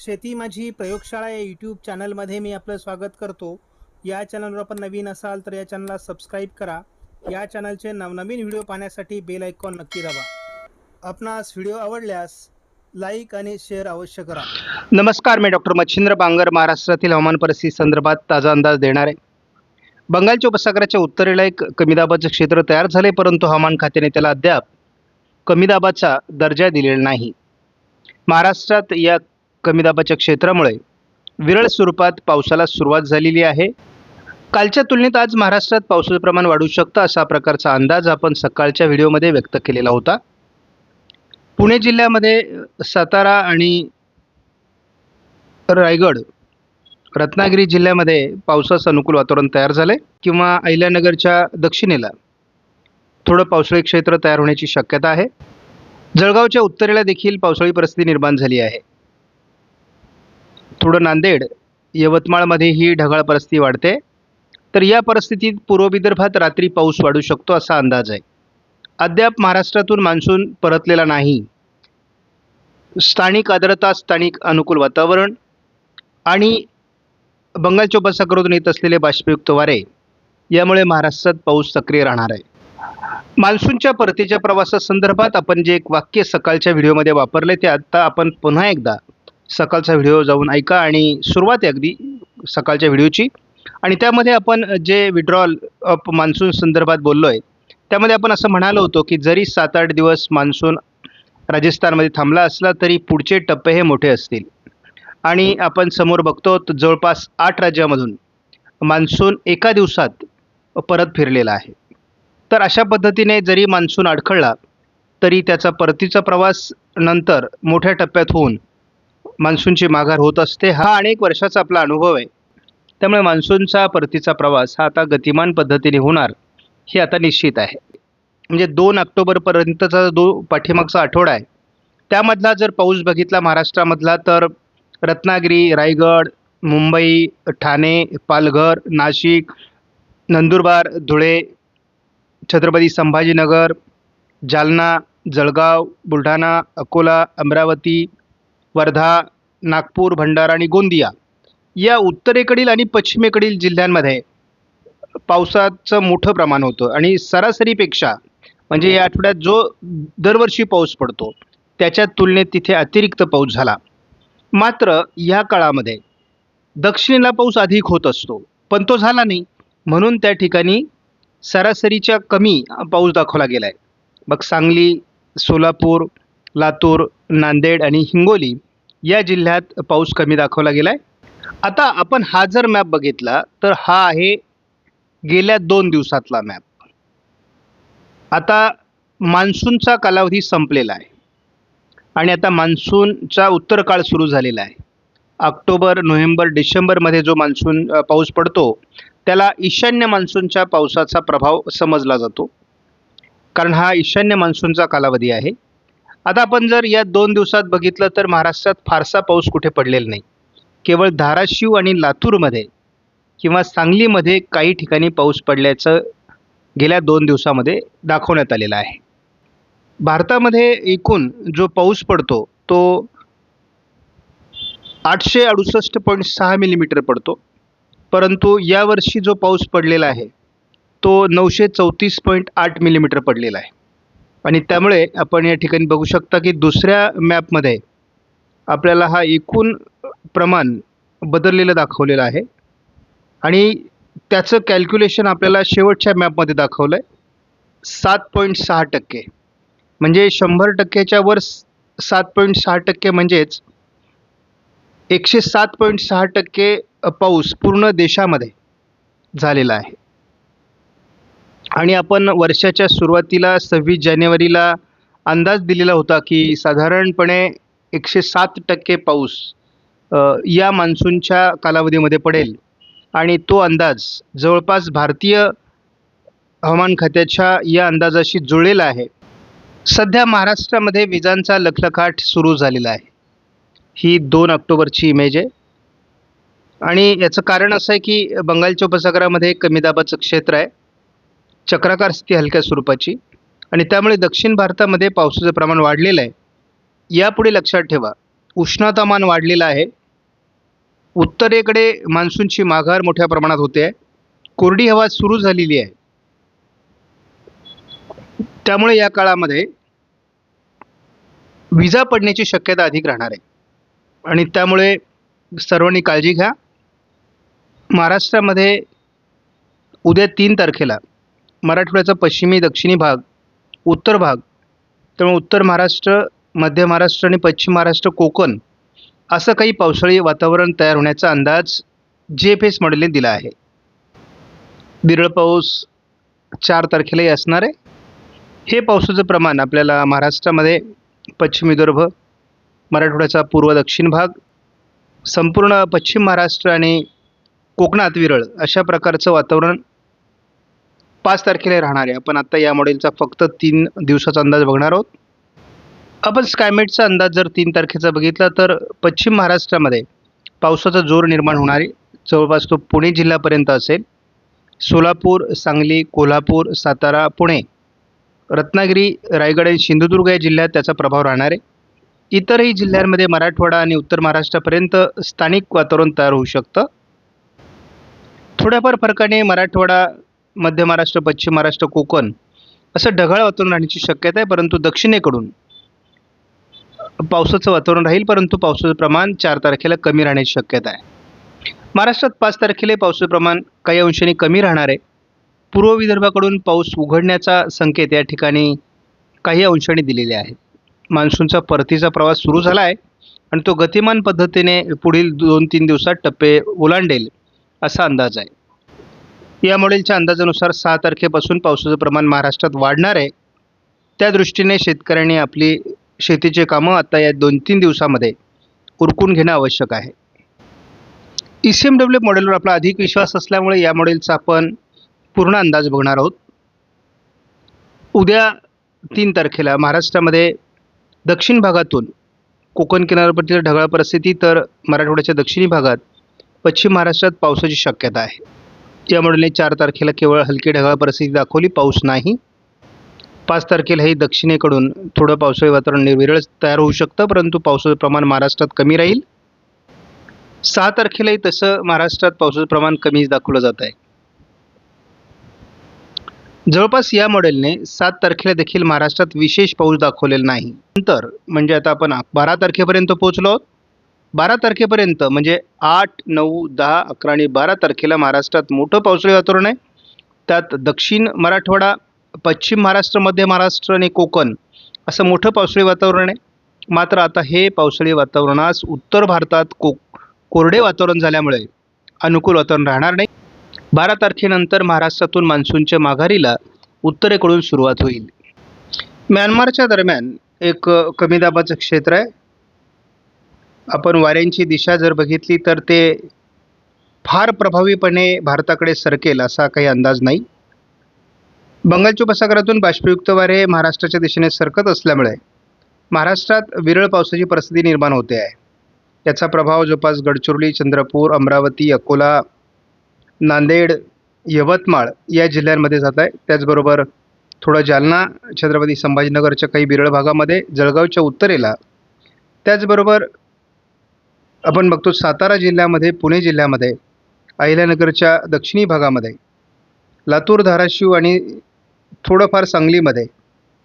शेती माझी प्रयोगशाळा या यूट्यूब चॅनलमध्ये मी आपलं स्वागत करतो. या चॅनलवर आपण नवीन असाल तर या चॅनलला सबस्क्राईब करा. या चॅनलचे नवनवीन व्हिडिओ पाहण्यासाठी बेल आयकॉन नक्की दाबा. आपणास व्हिडिओ आवडल्यास लाईक आणि शेअर अवश्य करा. नमस्कार मी डॉक्टर मच्छिंद्र बांगर महाराष्ट्रातील हवामान परिस्थिती संदर्भात ताजा अंदाज देणार. आहे बंगालच्या उपसागराच्या उत्तरेला एक कमी दाबाचं क्षेत्र तयार झाले परंतु हवामान खात्याने त्याला अद्याप कमी दाबाचा दर्जा दिलेला नाही. महाराष्ट्रात या कमी दाबाच्या क्षेत्रामुळे विरळ स्वरूपात पावसाला सुरुवात झालेली आहे. कालच्या तुलनेत आज महाराष्ट्रात पावसाचं प्रमाण वाढू शकतं असा प्रकारचा अंदाज आपण सकाळच्या व्हिडिओमध्ये व्यक्त केलेला होता. पुणे जिल्ह्यामध्ये सातारा आणि रायगड रत्नागिरी जिल्ह्यामध्ये पावसाचं अनुकूल वातावरण तयार झालंय किंवा अहिल्यानगरच्या दक्षिणेला थोडं पावसाळी क्षेत्र तयार होण्याची शक्यता आहे. जळगावच्या उत्तरेला देखील पावसाळी परिस्थिती निर्माण झाली आहे. थोडं नांदेड यवतमाळमध्ये ही ढगाळ परिस्थिती वाढते. तर या परिस्थितीत पूर्व विदर्भात रात्री पाऊस वाढू शकतो असा अंदाज आहे. अद्याप महाराष्ट्रातून मान्सून परतलेला नाही. स्थानिक आर्द्रता स्थानिक अनुकूल वातावरण आणि बंगालच्या उपसागरातून येत असलेले बाष्पयुक्त वारे यामुळे महाराष्ट्रात पाऊस सक्रिय राहणार आहे. मान्सूनच्या परतीच्या प्रवासासंदर्भात आपण जे एक वाक्य सकाळच्या व्हिडिओमध्ये वापरले ते आत्ता आपण पुन्हा एकदा सकाळचा व्हिडिओ जाऊन ऐका आणि सुरुवात आहे अगदी सकाळच्या व्हिडिओची. आणि त्यामध्ये आपण जे विड्रॉल ऑफ मान्सून संदर्भात बोललो आहे त्यामध्ये आपण असं म्हणालो होतो की जरी सात आठ दिवस मान्सून राजस्थानमध्ये थांबला असला तरी पुढचे टप्पे हे मोठे असतील. आणि आपण समोर बघतो जवळपास आठ राज्यामधून मान्सून एका दिवसात परत फिरलेला आहे. तर अशा पद्धतीने जरी मान्सून अडखळला तरी त्याचा परतीचा प्रवास नंतर मोठ्या टप्प्यात होऊन मान्सूनची माघार होत असते हा अनेक वर्षाचा आपला अनुभव आहे. त्यामुळे मान्सूनचा परतीचा प्रवास हा आता गतिमान पद्धतीने होणार हे आता निश्चित आहे. म्हणजे दोन ऑक्टोबरपर्यंतचा जो पाठीमागचा आठवडा आहे त्यामधला जर पाऊस बघितला महाराष्ट्रामधला तर रत्नागिरी रायगड मुंबई ठाणे पालघर नाशिक नंदुरबार धुळे छत्रपती संभाजीनगर जालना जळगाव बुलढाणा अकोला अमरावती वर्धा नागपूर भंडारा आणि गोंदिया या उत्तरेकडील आणि पश्चिमेकडील जिल्ह्यांमध्ये पावसाचं मोठं प्रमाण होतं. आणि सरासरीपेक्षा म्हणजे या आठवड्यात जो दरवर्षी पाऊस पडतो त्याच्या तुलनेत तिथे अतिरिक्त पाऊस झाला. मात्र या काळामध्ये दक्षिणेला पाऊस अधिक होत असतो पण तो झाला नाही. म्हणून त्या ठिकाणी सरासरीच्या कमी पाऊस दाखवला गेला आहे मग सांगली सोलापूर लातूर नांदेड आणि हिंगोली या जिल्ह्यात पाऊस कमी दाखवला गेला आहे आता आपण हा जर मॅप बघितला तर हा आहे गेल्या दोन दिवसातला मॅप आता मान्सूनचा कालावधी संपलेला आहे. आणि आता मान्सूनचा उत्तर काळ सुरू झालेला आहे. ऑक्टोबर नोव्हेंबर डिसेंबरमध्ये जो मान्सून पाऊस पडतो त्याला ईशान्य मान्सूनच्या पावसाचा प्रभाव समजला जातो. कारण हा ईशान्य मान्सूनचा कालावधी आहे. आता आपण जर या दोन दिवसात बघितलं तर महाराष्ट्रात फारसा पाऊस कुठे पडलेला नाही. केवळ धाराशिव आणि लातूरमध्ये किंवा सांगलीमध्ये काही ठिकाणी पाऊस पडल्याचं गेल्या दोन दिवसामध्ये दाखवण्यात आलेलं आहे. भारतामध्ये एकूण जो पाऊस पडतो तो आठशे अडुसष्ट पॉईंट सहा मिलीमीटर पडतो. परंतु यावर्षी जो पाऊस पडलेला आहे तो नऊशे चौतीस पॉईंट आठ मिलीमीटर पडलेला आहे. आणि त्यामुळे आपण या ठिकाणी बघू शकता की दुसऱ्या मॅपमध्ये आपल्याला हा एकूण प्रमाण बदललेलं दाखवलेलं आहे. आणि त्याचं कॅल्क्युलेशन आपल्याला शेवटच्या मॅपमध्ये दाखवलं आहे सात पॉईंट सहा टक्के. म्हणजे शंभर टक्क्याच्या वर सात पॉईंट सहा टक्के म्हणजेच एकशे सात पॉईंट सहा टक्के पाऊस पूर्ण देशामध्ये झालेला आहे. आणि आपण वर्षाच्या सुरुवातीला सव्वीस जानेवारीला अंदाज दिलेला होता की साधारणपणे एकशे सात टक्के पाऊस या मान्सूनच्या कालावधीमध्ये पडेल. आणि तो अंदाज जवळपास भारतीय हवामान खात्याच्या या अंदाजाशी जुळलेला आहे. सध्या महाराष्ट्रामध्ये विजांचा लखलखाट सुरू झालेला आहे. ही दोन ऑक्टोबरची इमेज आहे. आणि याचं कारण असं आहे की बंगालच्या उपसागरामध्ये कमी दाबाचं क्षेत्र आहे. चक्राकार स्थिती हलक्या स्वरूपाची आणि त्यामुळे दक्षिण भारतामध्ये पावसाचं प्रमाण वाढलेलं आहे. यापुढे लक्षात ठेवा उष्णतामान वाढलेलं आहे. उत्तरेकडे मान्सूनची माघार मोठ्या प्रमाणात होते आहे. कोरडी हवा सुरू झालेली आहे. त्यामुळे या काळामध्ये विजा पडण्याची शक्यता अधिक राहणार आहे. आणि त्यामुळे सर्वांनी काळजी घ्या. महाराष्ट्रामध्ये उद्या तीन तारखेला मराठवाड्याचा पश्चिमी दक्षिणी भाग उत्तर भाग त्यामुळे उत्तर महाराष्ट्र मध्य महाराष्ट्र आणि पश्चिम महाराष्ट्र कोकण असं काही पावसाळी वातावरण तयार होण्याचा अंदाज जे एफ एस मॉडेलने दिला आहे. विरळ पाऊस चार तारखेलाही असणार आहे. हे पावसाचं प्रमाण आपल्याला महाराष्ट्रामध्ये पश्चिम विदर्भ मराठवाड्याचा पूर्व दक्षिण भाग संपूर्ण पश्चिम महाराष्ट्र आणि कोकणात विरळ अशा प्रकारचं वातावरण पाच तारखेला राहणार आहे. आपण आत्ता या मॉडेलचा फक्त तीन दिवसाचा अंदाज बघणार आहोत. आपण स्कायमेटचा अंदाज जर तीन तारखेचा बघितला तर पश्चिम महाराष्ट्रामध्ये पावसाचा जोर निर्माण होणार आहे. जवळपास तो पुणे जिल्ह्यापर्यंत असेल. सोलापूर सांगली कोल्हापूर सातारा पुणे रत्नागिरी रायगड आणि सिंधुदुर्ग या जिल्ह्यात त्याचा प्रभाव राहणार आहे. इतरही जिल्ह्यांमध्ये मराठवाडा आणि उत्तर महाराष्ट्रापर्यंत स्थानिक वातावरण तयार होऊ शकतं. थोड्याफार फरकाने मराठवाडा मध्य महाराष्ट्र पश्चिम महाराष्ट्र कोकण असं ढगाळ वातावरण राहण्याची शक्यता आहे परंतु दक्षिणेकडून पावसाचं वातावरण राहील परंतु पावसाचं प्रमाण चार तारखेला कमी राहण्याची शक्यता आहे. महाराष्ट्रात पाच तारखेला पावसाचं प्रमाण काही अंशाने कमी राहणार आहे. पूर्व विदर्भाकडून पाऊस उघडण्याचा संकेत या ठिकाणी काही अंशाने दिलेले आहेत. मान्सूनचा परतीचा प्रवास सुरू झाला आहे आणि तो गतिमान पद्धतीने पुढील दोन तीन दिवसात टप्पे ओलांडेल असा अंदाज आहे. या मॉडेलच्या अंदाजानुसार सहा तारखेपासून पावसाचं प्रमाण महाराष्ट्रात वाढणार आहे. त्या दृष्टीने शेतकऱ्यांनी आपली शेतीचे कामं आता या दोन तीन दिवसामध्ये उरकून घेणं आवश्यक आहे. ई सी एम डब्ल्यू मॉडेलवर आपला अधिक विश्वास असल्यामुळे या मॉडेलचा आपण पूर्ण अंदाज बघणार आहोत. उद्या तीन तारखेला महाराष्ट्रामध्ये दक्षिण भागातून कोकण किनारपट्टीला ढगाळ परिस्थिती तर मराठवाड्याच्या दक्षिणी भागात पश्चिम महाराष्ट्रात पावसाची शक्यता आहे. त्यामुळे चार तारखेला केवळ हलकी ढगाळ परिस्थिती दाखवली पाऊस नाही. पाच तारखेलाही दक्षिणेकडून थोडं पावसाळी वातावरण निर्विरळ तयार होऊ शकतं परंतु पावसाचं प्रमाण महाराष्ट्रात कमी राहील. सहा तारखेलाही तसं महाराष्ट्रात पावसाचं प्रमाण कमीच दाखवलं जात आहे. जवळपास या मॉडेलने सात तारखेला देखील महाराष्ट्रात विशेष पाऊस दाखवलेला नाही. नंतर म्हणजे आता आपण बारा तारखेपर्यंत पोहोचलो आहोत. बारा तारखेपर्यंत म्हणजे आठ नऊ दहा अकरा आणि बारा तारखेला महाराष्ट्रात मोठं पावसाळी वातावरण आहे. त्यात दक्षिण मराठवाडा पश्चिम महाराष्ट्र मध्य महाराष्ट्र आणि कोकण असं मोठं पावसाळी वातावरण आहे. मात्र आता हे पावसाळी वातावरणास उत्तर भारतात को कोरडे वातावरण झाल्यामुळे अनुकूल वातावरण राहणार नाही. बारा तारखेनंतर महाराष्ट्रातून मान्सूनच्या माघारीला उत्तरेकडून सुरुवात होईल. म्यानमारच्या दरम्यान एक कमी दाबाचं क्षेत्र आहे. आपण वाऱ्यांची दिशा जर बघितली तर ते फार प्रभावीपणे भारताकडे सरकेल असा काही अंदाज नाही. बंगालच्या उपसागरातून बाष्पयुक्त वारे महाराष्ट्राच्या दिशेने सरकत असल्यामुळे महाराष्ट्रात विरळ पावसाची परिस्थिती निर्माण होते आहे. याचा प्रभाव जवळपास गडचिरोली चंद्रपूर अमरावती अकोला नांदेड यवतमाळ या जिल्ह्यांमध्ये जात आहे. त्याचबरोबर थोडं जालना छत्रपती संभाजीनगरच्या काही विरळ भागामध्ये जळगावच्या उत्तरेला त्याचबरोबर आपण बघतो सातारा जिल्ह्यामध्ये पुणे जिल्ह्यामध्ये अहिल्यानगरच्या दक्षिणी भागामध्ये लातूर धाराशिव आणि थोडंफार सांगलीमध्ये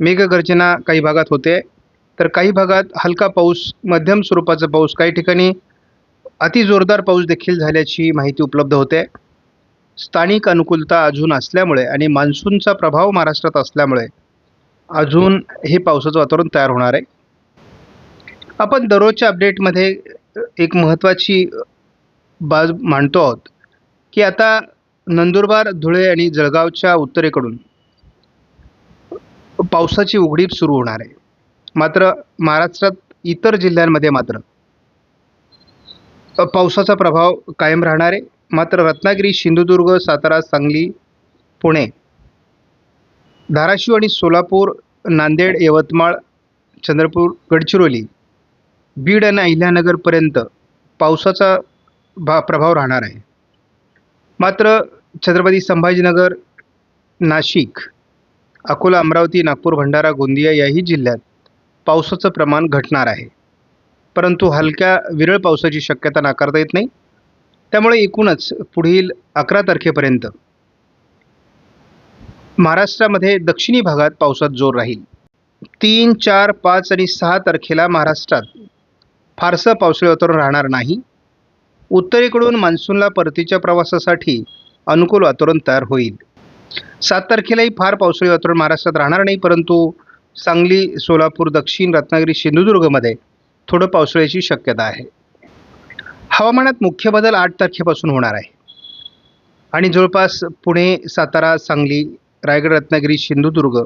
मेघगर्जना काही भागात होते. तर काही भागात हलका पाऊस मध्यम स्वरूपाचा पाऊस काही ठिकाणी अति जोरदार पाऊस देखील झाल्याची माहिती उपलब्ध होते. स्थानिक अनुकूलता अजून असल्यामुळे आणि मान्सूनचा प्रभाव महाराष्ट्रात असल्यामुळे अजून हे पावसाचं वातावरण तयार होणार आहे. आपण दररोजच्या अपडेटमध्ये एक महत्त्वाची बाज मांडतो आहोत की आता नंदुरबार धुळे आणि जळगावच्या उत्तरेकडून पावसाची उघडीप सुरू होणार आहे. मात्र महाराष्ट्रात इतर जिल्ह्यांमध्ये मात्र पावसाचा प्रभाव कायम राहणार आहे. मात्र रत्नागिरी सिंधुदुर्ग सातारा सांगली पुणे धाराशिव आणि सोलापूर नांदेड यवतमाळ चंद्रपूर गडचिरोली बीड आणि अहिल्यानगरपर्यंत पावसाचा भा प्रभाव राहणार आहे. मात्र छत्रपती संभाजीनगर नाशिक अकोला अमरावती नागपूर भंडारा गोंदिया याही जिल्ह्यात पावसाचं प्रमाण घटणार आहे. परंतु हलक्या विरळ पावसाची शक्यता नाकारता येत नाही. त्यामुळे एकूणच पुढील अकरा तारखेपर्यंत महाराष्ट्रामध्ये दक्षिणी भागात पावसात जोर राहील. तीन चार पाच आणि सहा तारखेला महाराष्ट्रात फारसं पावसाळी वातावरण राहणार नाही. उत्तरेकडून मान्सूनला परतीच्या प्रवासासाठी अनुकूल वातावरण तयार होईल. सात तारखेलाही फार पावसाळी वातावरण महाराष्ट्रात राहणार नाही परंतु सांगली सोलापूर दक्षिण रत्नागिरी सिंधुदुर्गमध्ये थोडं पावसाळ्याची शक्यता आहे. हवामानात मुख्य बदल आठ तारखेपासून होणार आहे. आणि जवळपास पुणे सातारा सांगली रायगड रत्नागिरी सिंधुदुर्ग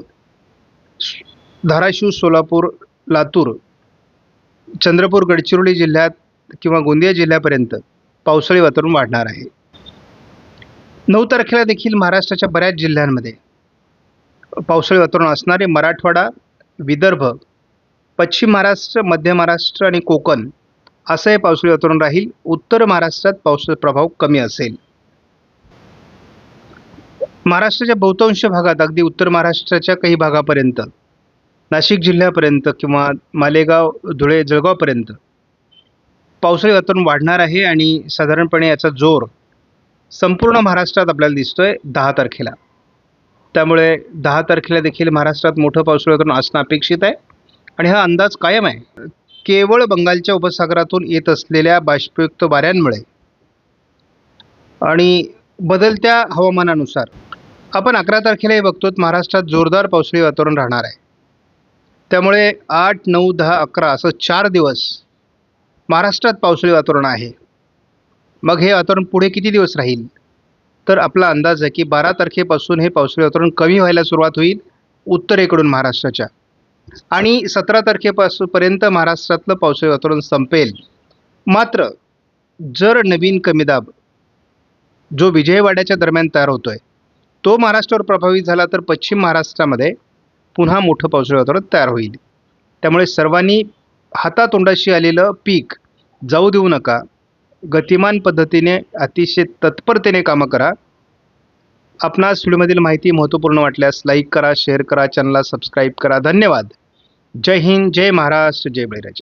धाराशिव सोलापूर लातूर चंद्रपूर गडचिरोली जिल्ह्यात किंवा गोंदिया जिल्ह्यापर्यंत पावसाळी वातावरण वाढणार आहे. नऊ तारखेला देखील महाराष्ट्राच्या बऱ्याच जिल्ह्यांमध्ये पावसाळी वातावरण असणारे मराठवाडा विदर्भ पश्चिम महाराष्ट्र मध्य महाराष्ट्र आणि कोकण असं हे पावसाळी वातावरण राहील. उत्तर महाराष्ट्रात पावसाचा प्रभाव कमी असेल. महाराष्ट्राच्या बहुतांश भागात अगदी उत्तर महाराष्ट्राच्या काही भागापर्यंत नाशिक जिल्ह्यापर्यंत किंवा मालेगाव धुळे जळगावपर्यंत. पावसाळी वातावरण वाढणार आहे आणि साधारणपणे याचा जोर संपूर्ण महाराष्ट्रात आपल्याला दिसतो आहे दहा तारखेला. त्यामुळे दहा तारखेला देखील महाराष्ट्रात मोठं पावसाळी वातावरण असणं अपेक्षित आहे आणि हा अंदाज कायम आहे. केवळ बंगालच्या उपसागरातून येत असलेल्या बाष्पयुक्त वाऱ्यांमुळे आणि बदलत्या हवामानानुसार आपण अकरा तारखेलाही बघतो महाराष्ट्रात जोरदार पावसाळी वातावरण राहणार आहे. त्यामुळे आठ नऊ दहा अकरा असं चार दिवस महाराष्ट्रात पावसाळी वातावरण आहे. मग हे वातावरण पुढे किती दिवस राहील? तर आपला अंदाज आहे की बारा तारखेपासून हे पावसाळी वातावरण कमी व्हायला सुरुवात होईल उत्तरेकडून महाराष्ट्राच्या. आणि सतरा तारखेपासून पर्यंत महाराष्ट्रातलं पावसाळी वातावरण संपेल. मात्र जर नवीन कमी दाब जो विजयवाड्याच्या दरम्यान तयार होतोय तो महाराष्ट्रावर प्रभावित झाला तर पश्चिम महाराष्ट्रामध्ये पुन्हा मोठं पावसाळी वातावरण तयार होईल. त्यामुळे सर्वांनी हातातोंडाशी आलेलं पीक जाऊ देऊ नका. गतिमान पद्धतीने अतिशय तत्परतेने कामं करा. आपणास व्हिडिओमधील माहिती महत्त्वपूर्ण वाटल्यास लाईक करा शेअर करा चॅनलला सबस्क्राईब करा. धन्यवाद. जय हिंद जय महाराष्ट्र जय बळीराज.